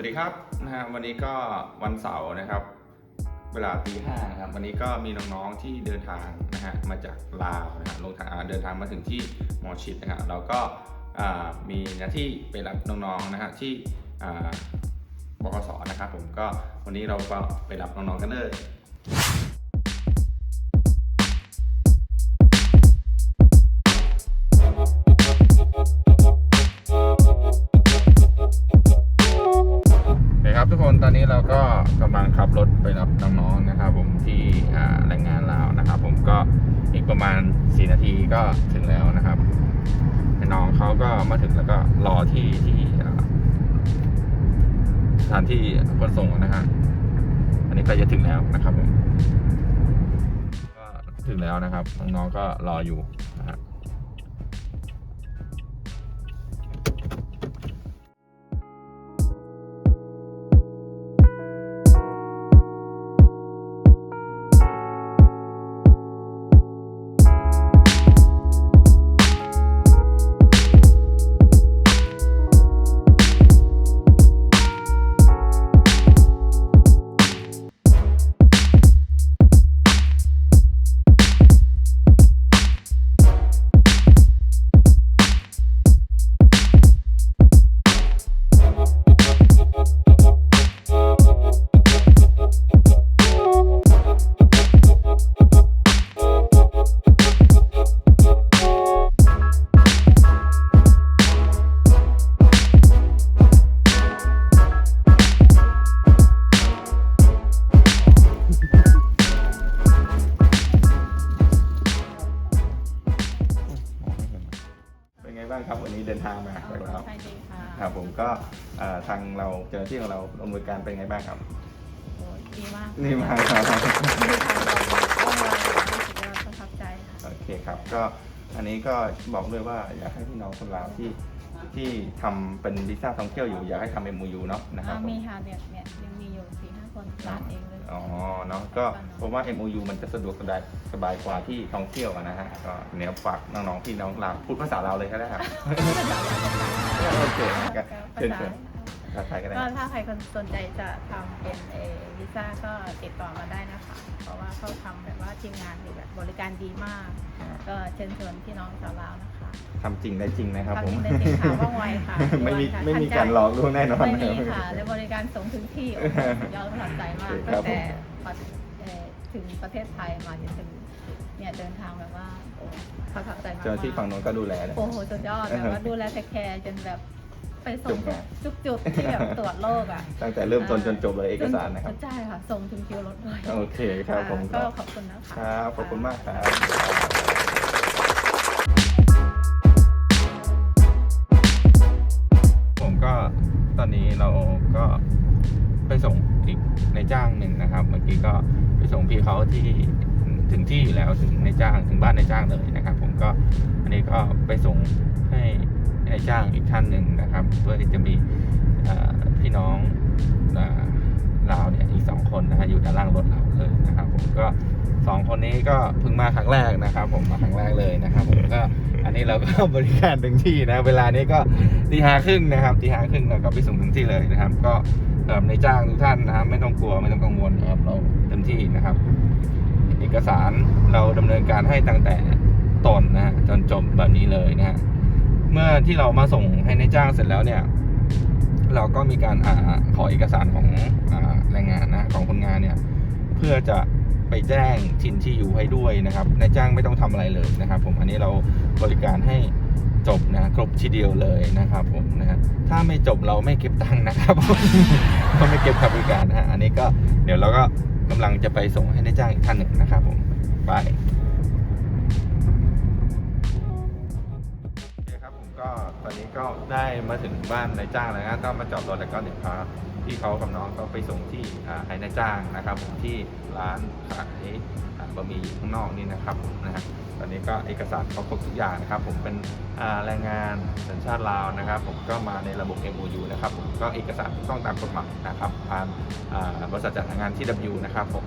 วัสดีครับนะฮะวันนี้ก็วันเสาร์นะครับ เวลาตีห้านะครับวันนี้ก็มีน้องๆที่เดินทางนะฮะมาจากลาวนะฮะลงทางเดินทางมาถึงที่หมอชิดนะฮะเราก็มีหน้าที่ไปรับน้องๆนะฮะที่บกสนะครับผมก็วันนี้เราก็ไปรับน้องๆกันเลย ประมาณ 4 นาทีก็ถึงแล้วนะครับน้องเขาก็มาถึงแล้วก็รอที่ที่สถานที่ขนส่งนะฮะอันนี้ก็จะถึงแล้วนะครับผมก็ถึงแล้วนะครับน้องๆก็รออยู่างครับวันนี้เดินทางมาจากลาวใช่ดีค่ะครับผมก็เอ่อทางเราเจ้าหน้าที่ของเราอำนวยการเป็นไงบ้างครับโอ้ยดีมากนี่มาครับมีทางเราต้องมารู้สึกว่าประทับใจค่ะ โอเคครับ ก็อันนี้ก็บอกเลยว่าอยากให้พี่น้องคนลาวที่ที่ทำเป็นวีซ่าท่องเที่ยวอยู่อยากให้ทำเอ็มยูเนาะนะครับอ่าผม มีค่ะเนี่ยเนี่ยยังมีอยู่สี่ห้า คนร้านเองเลยอ๋อเนาะก็ผมว่า MOU มันจะสะดวกสบายสบายกว่าที่ท่องเที่ยวอะนะฮะก็เนี่ยฝากน้องๆพี่น้องลาวพูดภาษาลาวเลยก็ได้ครับโอเคก็เชิญเชิญภาษาไทยก็ได้ก็ถ้าใครคนสนใจจะทำเป็นเอวีซ่าก็ติดต่อมาได้นะคะ เพราะว่าเขาทำแบบว่าทีมงานคือแบบบริการดีมาก ก็เชิญชวนพี่น้องชาวลาวนะคะ ทำจริงได้จริงนะครับ ผม ทำได้จริงค่ะว่องไวค่ะไม่มีว่องค่ะไม่มีทันใจการหลอกลวงแน่นอนไม่มีค่ะและบริการส่งถึงที่โอ้โหสุดยอดประทับใจมากครัตั้บงแต่พอเอ่อถึงประเทศไทยมาจนถึงเนี่ยเดินทางแบบว่าโอ้ประทับใจมากเจ้าหน้าที่ฝั่งโน้นก็ดูแลนะ โอ้โหสุดยอดแบบว่าดูแลเทคแคร์จนแบบไปส่งทุกจุดที่แบบตรวจโรคอะ ตั้งแต่เริ่มต้นจนจบเลยเอกสารนะครับ ใช่ค่ะ ส่งถึงคิวรถเลยโอเคครับผมก็ขอบคุณนะคะ ครับขอบคุณมากครับ ส่งพี่เขาที่ถึงที่อยู่แล้วถึงในจ้างถึงบ้านในจ้างเลยนะครับ ผมก็อันนี้ก็ไปส่งให้ในจ้างอีกท่านหนึ่งนะครับ เพื่อที่จะมีพี่น้องเอ่อลาวเนี่ยอีกสองคนนะฮะอยู่ด้านล่างรถเราเลยนะครับ ผมก็สองคนนี้ก็เพิ่งมาครั้งแรกนะครับ ผมมาครั้งแรกเลยนะครับ ผมก็อันนี้เราก็บริการถึงที่นะ เวลานี้ก็ตีห้าครึ่งนะครับตีห้าครึ่งเราก็ไปส่งถึงที่เลยนะครับ ก็ ในจ้างทุกท่านนะครับไม่ต้องกลัวไม่ต้องกังวลนะครับเราเต็มที่นะครับ เอกสารเราดำเนินการให้ตั้งแต่ต้นนะฮะจนจบแบบนี้เลยนะฮะเมื่อที่เรามาส่งให้ในจ้างเสร็จแล้วเนี่ย เราก็มีการอ่าขอเอกสารของอแรงงานนะของคนงานเนี่ย เพื่อจะไปแจ้งทินที่อยู่ให้ด้วยนะครับนายจ้างไม่ต้องทำอะไรเลยนะครับ ผมอันนี้เราบริการให้จบนะครบทีเดียวเลยนะครับผมนะฮะ ถ้าไม่จบเราไม่เก็บตังค์นะครับเราไม่เก็บค่าบริการนะฮะอันนี้ก็เดี๋ยวเราก็กำลังจะไปส่งให้นายจ้างอีกท่านหนึ่งนะครับผมไปโอเคครับผมก็ตอนนี้ก็ได้มาถึงบ้านนายจ้างแล้วนะก็มาจอดรถแล้วก็เดี๋ยวพา พี่เขากับน้องก็ไปส่งที่อ่าให้นายจ้างนะครับผมที่ร้านขายบะหมี่ข้างนอกนี่นะครับนะฮะตอนนี้ก็เอกสารเขาครบทุกอย่างนะครับ ผมเป็นแรงงานสัญชาติลาวนะครับ ผมก็มาในระบบ MOU นะครับผมก็เอกสารถูกต้องตามกฎหมายนะครับผ่านบริษัทจัดหางานที่ W นะครับผม